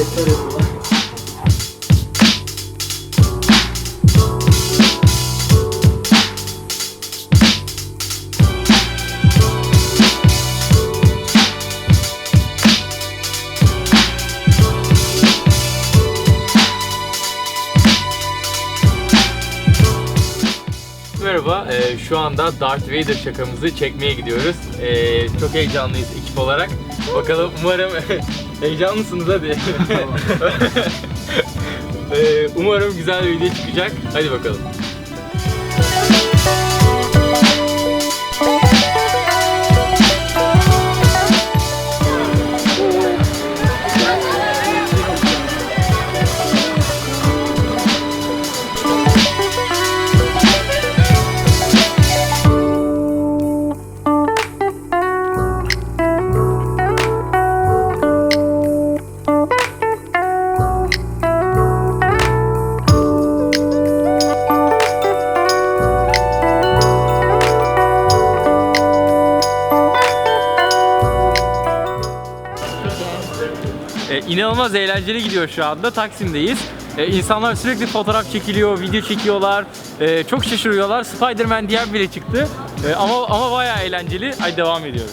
Merhaba, e, şu anda Darth Vader şakamızı çekmeye gidiyoruz. Ee, çok heyecanlıyız ekip olarak. Bakalım umarım heyecanlısınız hadi. Ee, umarım güzel bir video çıkacak. Hadi bakalım. İnanılmaz eğlenceli gidiyor şu anda. Taksim'deyiz. Ee, insanlar sürekli fotoğraf çekiliyor, video çekiyorlar. Ee, çok şaşırıyorlar. Spider-Man diyen bile çıktı. Ee, ama ama bayağı eğlenceli. Hadi devam ediyoruz.